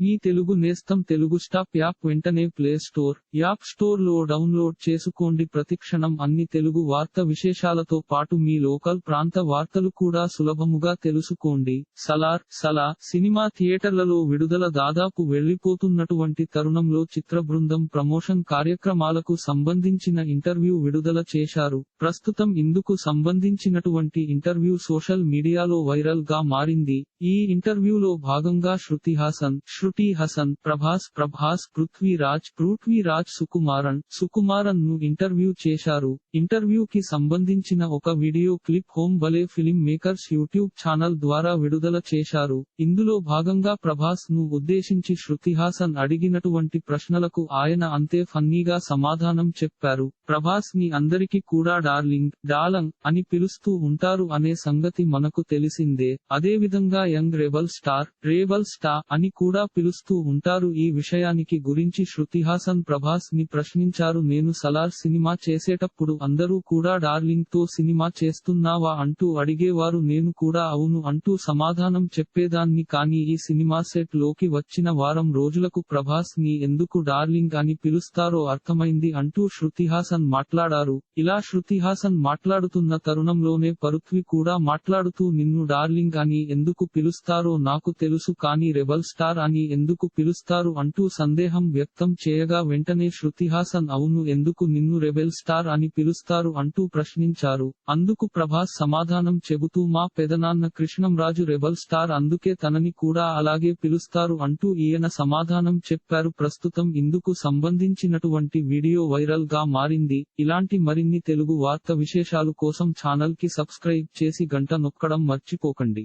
మీ తెలుగు నేస్తం Telugu stop app వెంటనే play store app స్టోర్లో డౌన్లోడ్ చేసుకోండి. ప్రతిక్షణం అన్ని తెలుగు వార్త విశేషాలతో పాటు మీ లోకల్ ప్రాంత వార్తలు కూడా సులభముగా తెలుసుకోండి. సలార్ సలా సినిమా థియేటర్లలో విడుదల దాదాపు వెళ్ళిపోతున్నటువంటి తరుణంలో చిత్ర బృందం ప్రమోషన్ కార్యక్రమాలకు సంబంధించిన ఇంటర్వ్యూ విడుదల చేశారు. ప్రస్తుతం ఇందుకు సంబంధించినటువంటి ఇంటర్వ్యూ సోషల్ మీడియాలో వైరల్గా మారింది. ఈ ఇంటర్వ్యూలో భాగంగా శృతి హాసన్ శృతి హసన్ ప్రభాస్ ప్రభాస్ పృథ్వీరాజ్ పృథ్వీరాజ్ సుకుమారన్ సుకుమారన్ను ఇంటర్వ్యూ చేశారు. ఇంటర్వ్యూ కి సంబంధించిన ఒక video clip Hombale film makers YouTube channel ద్వారా విడుదల చేశారు. ఇందులో భాగంగా ప్రభాస్ను ఉద్దేశించి శృతి హాసన్ అడిగినటువంటి ప్రశ్నలకు ఆయన అంతే ఫన్నీగా సమాధానం చెప్పారు. ప్రభాస్ని అందరికీ కూడా డార్లింగ్ డాలంగ్ అని పిలుస్తూ ఉంటారు అనే సంగతి మనకు తెలిసిందే. అదే విధంగా young rebel star rebel star అని కూడా పిలుస్తూ ఉంటారు. ఈ విషయానికి గురించి శృతిహాసన్ ప్రభాస్ని ప్రశ్నించారు. నేను సలార్ సినిమా చేసేటప్పుడు అందరూ కూడా డార్లింగ్తో సినిమా చేస్తున్నావా అంటూ అడిగేవారు. నేను కూడా అవును అంటూ సమాధానం చెప్పేదాన్ని. కానీ ఈ సినిమా సెట్లోకి వచ్చిన వారం రోజులకు ప్రభాస్ని ఎందుకు డార్లింగ్ అని పిలుస్తారో అర్థమైంది అంటూ శృతిహాసన్ మాట్లాడారు. ఇలా శృతిహాసన్ మాట్లాడుతున్న తరుణంలోనే పరుత్వి కూడా మాట్లాడుతూ నిన్ను డార్లింగ్ అని ఎందుకు పిలుస్తారో నాకు తెలుసు. కానీ రెబల్ స్టార్ అని ఎందుకు పిలుస్తారు అంటూ సందేహం వ్యక్తం చేయగా వెంటనే శృతిహాసన్ అవును ఎందుకు నిన్ను రెబెల్ స్టార్ అని పిలుస్తారు అంటూ ప్రశ్నించారు. అందుకు ప్రభాస్ సమాధానం చెబుతూ మా పెదనాన్న కృష్ణంరాజు రెబల్ స్టార్ అందుకే తనని కూడా అలాగే పిలుస్తారు అంటూ ఈయన సమాధానం చెప్పారు. ప్రస్తుతం ఇందుకు సంబంధించినటువంటి వీడియో వైరల్గా మారింది. ఇలాంటి మరిన్ని తెలుగు వార్త విశేషాలు కోసం ఛానల్కి సబ్స్క్రైబ్ చేసి గంట నొక్కడం మర్చిపోకండి.